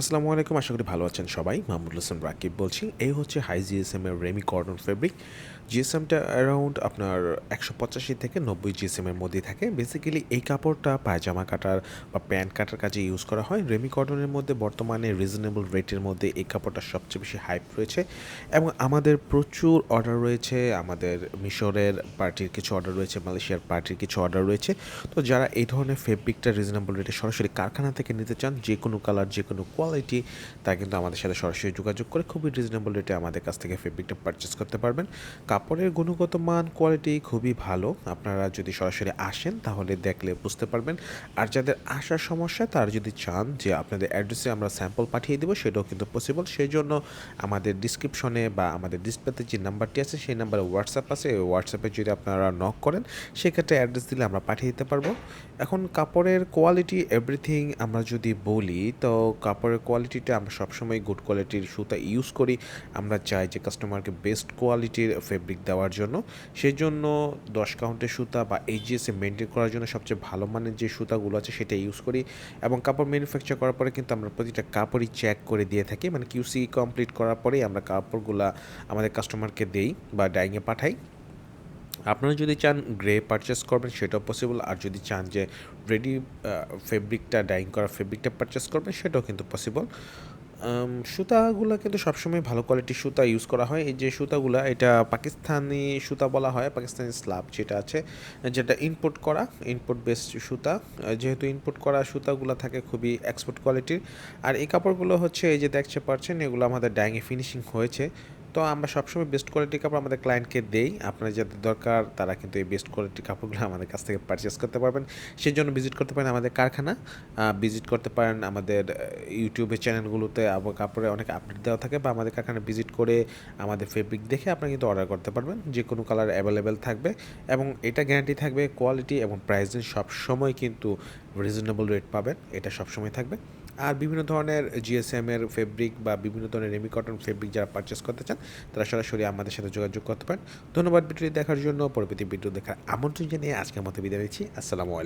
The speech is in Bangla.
আসসালামু আলাইকুম, আশা করি ভালো আছেন সবাই। মাহমুদুল হাসান রাকিব বলছি। এই হচ্ছে হাই জিএসএম এর রেমি কর্ডন ফেব্রিক। জিএসএমটা অ্যারাউন্ড আপনার একশো পঁচাশি থেকে নব্বই জিএসএম এর মধ্যেই থাকে। বেসিক্যালি এই কাপড়টা পায়জামা কাটার বা প্যান্ট কাটার কাজে ইউজ করা হয়। রেমি কটনের মধ্যে বর্তমানে রিজনেবল রেটের মধ্যে এই কাপড়টা সবচেয়ে বেশি হাইপ রয়েছে। এবং আমাদের প্রচুর অর্ডার রয়েছে। আমাদের মিশরের পার্টির কিছু অর্ডার রয়েছে, মালয়েশিয়ার পার্টির কিছু অর্ডার রয়েছে। তো যারা এই ধরনের ফেব্রিকটা রিজনেবল রেটে সরাসরি কারখানা থেকে নিতে চান যে কোনো কালার যে কোনো কোয়ালিটি তা কিন্তু আমাদের সাথে সরাসরি যোগাযোগ করে খুবই রিজনেবল রেটে আমাদের কাছ থেকে ফেব্রিকটা পারচেস করতে পারবেন। কাপড়ের গুণগত মান কোয়ালিটি খুবই ভালো। আপনারা যদি সরাসরি আসেন, তাহলে দেখলে বুঝতে পারবেন। আর যাদের আসার সমস্যা, তারা যদি চান যে আপনাদের অ্যাড্রেসে আমরা স্যাম্পল পাঠিয়ে দেবো, সেটাও কিন্তু পসিবল সেই জন্য আমাদের ডিসক্রিপশনে বা আমাদের ডিসপ্লেতে যে নাম্বারটি আছে, সেই নাম্বারে হোয়াটসঅ্যাপ আছে। ওই হোয়াটসঅ্যাপে যদি আপনারা নক করেন, সেক্ষেত্রে অ্যাড্রেস দিলে আমরা পাঠিয়ে দিতে পারব। এখন কাপড়ের কোয়ালিটি এভরিথিং আমরা যদি বলি, তো কাপড়ের কোয়ালিটিটা আমরা সবসময় গুড কোয়ালিটির সুতা ইউজ করি। আমরা চাই যে কাস্টমারকে বেস্ট কোয়ালিটির ফেব্রিক দেওয়ার জন্য। সেই জন্য দশ কাউন্টের সুতা বা এইচজিএসএ মেনটেন করার জন্য সবচেয়ে ভালো মানের যে সুতাগুলো আছে সেটা ইউজ করি। এবং কাপড় ম্যানুফ্যাকচার করার পরে কিন্তু আমরা প্রতিটা কাপড়ই চেক করে দিয়ে থাকি। মানে কিউসি কমপ্লিট করার পরেই আমরা কাপড়গুলা আমাদের কাস্টমারকে দেই বা ডাইংয়ে পাঠাই। আপনারা যদি চান গ্রে পারচেস করবেন, সেটাও পসিবল আর যদি চান যে রেডি ফেব্রিকটা ডাইং করা ফেব্রিকটা পারচেস করবেন, সেটাও কিন্তু পসিবল সুতাগুলো কিন্তু সবসময় ভালো কোয়ালিটির সুতা ইউজ করা হয়। এই যে সুতাগুলো, এটা পাকিস্তানি সুতা বলা হয়, পাকিস্তানি স্ল্যাব যেটা আছে, যেটা ইনপুট করা ইনপুট বেসড সুতা। যেহেতু ইনপুট করা সুতাগুলো থাকে খুবই এক্সপোর্ট কোয়ালিটির আর এই কাপড়গুলো হচ্ছে, এই যে দেখতে পাচ্ছেন, এগুলো আমাদের ডাইংয়ে ফিনিশিং হয়েছে। তো আমরা সবসময় বেস্ট কোয়ালিটির কাপড় আমাদের ক্লায়েন্টকে দেই। আপনার যাদের দরকার, তারা কিন্তু এই বেস্ট কোয়ালিটির কাপড়গুলো আমাদের কাছ থেকে পারচেস করতে পারবেন। সেই জন্য ভিজিট করতে পারেন আমাদের কারখানা। ভিজিট করতে পারেন আমাদের ইউটিউবের চ্যানেলগুলোতে আবার কাপড়ে অনেক আপডেট দেওয়া থাকে বা আমাদের কারখানা ভিজিট করে আমাদের ফেব্রিক দেখে আপনারা কিন্তু অর্ডার করতে পারবেন। যে কোনো কালার অ্যাভেলেবেল থাকবে এবং এটা গ্যারান্টি থাকবে কোয়ালিটি এবং প্রাইস সব সময় কিন্তু রিজনেবল রেট পাবেন। এটা সবসময় থাকবে। আর বিভিন্ন ধরনের জিএসএম এর ফেব্রিক বা বিভিন্ন ধরনের রেমি কটন ফেব্রিক যারা পারচেস করতে চান, তারা সরাসরি আমাদের সাথে যোগাযোগ করতে পারেন। ধন্যবাদ ভিডিওটি দেখার জন্য। পরবর্তী ভিডিও দেখার আমন্ত্রণ জানিয়ে আজকের মতো বিদায় নিচ্ছি। আসসালামু আলাইকুম।